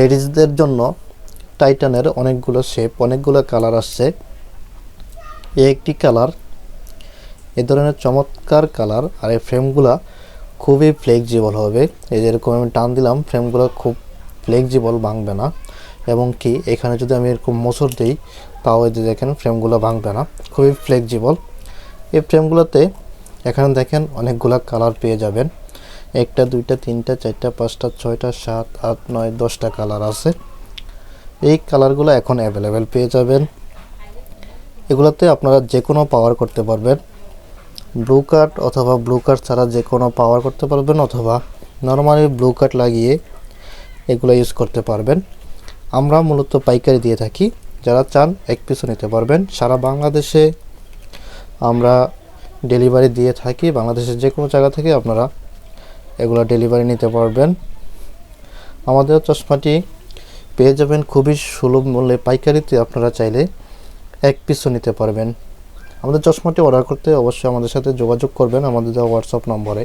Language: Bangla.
লেডিসদের জন্য টাইটানের অনেকগুলো শেপ অনেকগুলো কালার আসছে। এ একটি কালার এ ধরনের চমৎকার কালার আর এই ফ্রেমগুলা খুবই ফ্লেক্সিবল হবে। এই যেরকম আমি টান দিলাম ফ্রেমগুলো খুব ফ্লেক্সিবল ভাঙবে না। এবং কি, এখানে যদি আমি এরকম মোচড় দিই, তাও এই যে দেখেন ফ্রেমগুলো ভাঙবে না। খুবই ফ্লেক্সিবল এই ফ্রেমগুলোতে এখানে দেখেন অনেকগুলো কালার পেয়ে যাবেন। একটা, দুইটা, তিনটা, চারটা, পাঁচটা, ছয়টা, সাত, আট, নয়, দশটা কালার আছে। এই কালারগুলো এখন অ্যাভেলেবেল পেয়ে যাবেন। এগুলোতে আপনারা যে কোনো পাওয়ার করতে পারবেন। ব্লু কার্ড অথবা ব্লু কার্ড ছাড়া যে কোনো পাওয়ার করতে পারবেন অথবা নর্মালি ব্লু কার্ড লাগিয়ে এগুলো ইউজ করতে পারবেন। আমরা মূলত পাইকারি দিয়ে থাকি। যারা চান, এক পিছু নিতে পারবেন। সারা বাংলাদেশে আমরা ডেলিভারি দিয়ে থাকি। বাংলাদেশের যে কোনো জায়গা থেকে আপনারা এগুলো ডেলিভারি নিতে পারবেন। আমাদের চশমাটি পেয়ে যাবেন খুবই সুলভ মূল্যে পাইকারিতে আপনারা চাইলে এক পিসও নিতে পারবেন। আমাদের চশমাটি অর্ডার করতে অবশ্যই আমাদের সাথে যোগাযোগ করবেন, আমাদের দেওয়া হোয়াটসঅ্যাপ নম্বরে।